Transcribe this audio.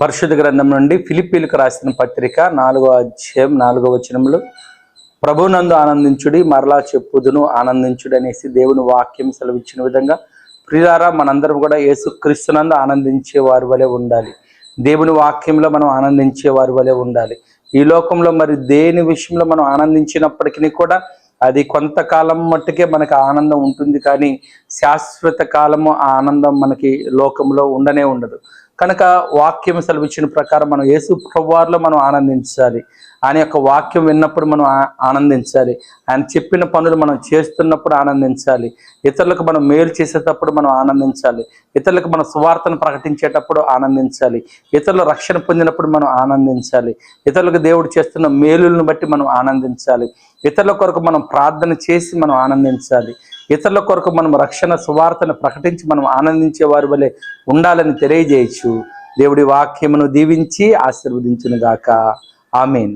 పరిశుద్ధ గ్రంథం నుండి ఫిలిపీలకు రాసిన పత్రిక నాలుగో అధ్యాయం నాలుగో వచనములు. ప్రభునందు ఆనందించుడి మరలా చెప్పుదును ఆనందించుడు అనేసి దేవుని వాక్యం సెలవిచ్చిన విధంగా ప్రియారా మనందరం కూడా యేసుక్రీస్తునందు ఆనందించే వారి వలె ఉండాలి. దేవుని వాక్యంలో మనం ఆనందించే వారి వలె ఉండాలి. ఈ లోకంలో మరి దేని విషయంలో మనం ఆనందించినప్పటికీ కూడా అది కొంతకాలం మట్టుకే మనకు ఆనందం ఉంటుంది కానీ శాశ్వత కాలము ఆ ఆనందం మనకి లోకంలో ఉండనే ఉండదు. కనుక వాక్యం సెలవిచ్చిన ప్రకారం మనం యేసు ప్రభువారిలో మనం ఆనందించాలి. ఆయన యొక్క వాక్యం విన్నప్పుడు మనం ఆనందించాలి. ఆయన చెప్పిన పనులు మనం చేస్తున్నప్పుడు ఆనందించాలి. ఇతరులకు మనం మేలు చేసేటప్పుడు మనం ఆనందించాలి. ఇతరులకు మన సువార్తను ప్రకటించేటప్పుడు ఆనందించాలి. ఇతరుల రక్షణ పొందినప్పుడు మనం ఆనందించాలి. ఇతరులకు దేవుడు చేస్తున్న మేలులను బట్టి మనం ఆనందించాలి. ఇతరుల కొరకు మనం ప్రార్థన చేసి మనం ఆనందించాలి. ఇతరుల కొరకు మనం రక్షణ సువార్తను ప్రకటించి మనం ఆనందించే వారి వలె ఉండాలని తెలియజేయచ్చు. దేవుడి వాక్యమును దీవించి ఆశీర్వదించునుగాక. ఆమెన్.